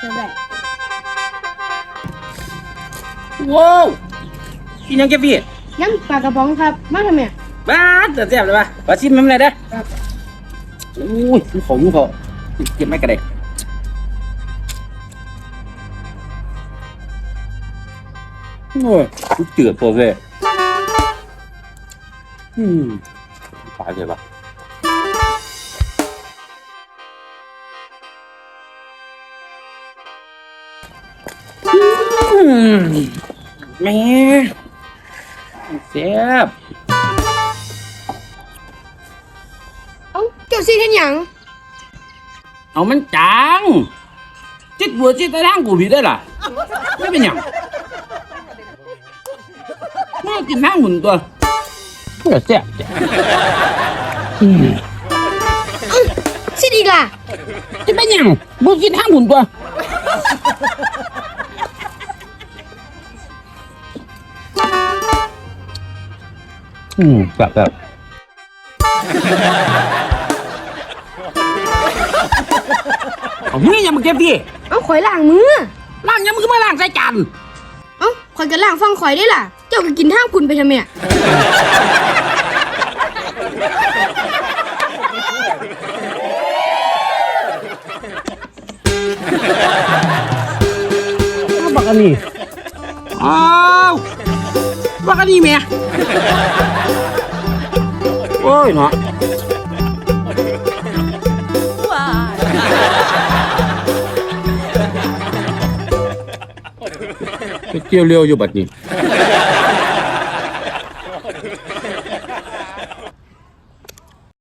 จำได้ว้าวกินยังแกพี่ยังปลากระป๋องครับมาทำไมบ้าจะเจ็บเลยปะปลาชิมมันอะไเด้อครับอุ้ยของมึงพอเก็บไม่กระเด็กโอ้ยเจือดพอเลยอืมตายเลยปะ อืมแม่แซ่บเอ้าเจ้าซีเห็นหยังเอามันจังจิตบัวจิตตะร่างกูผิดได้ล่ะไม่เป็นหยังมากินน้ำหุ่นตัวเพื่อแซ่บจ้ะอืมซีอีกล่ะจะเป็นหยังบูกินน้ำหุ่นตัว อืมแบบแบบเอาเฮ้ยยังมาเก็บพี่เอ้าข่อยล้างมือ ล่างยังมึงก็มาล่างใส่จาน เอ้าข่อยก็ล้างฟังข่อยได้ล่ะ เจ้าก็กินทางคุณไปทำไมบัก อันนี้อ้าวบักอันนี้แม่โอ้ยเนาะไปเกี่ยวเร็วอยู่บัดนี้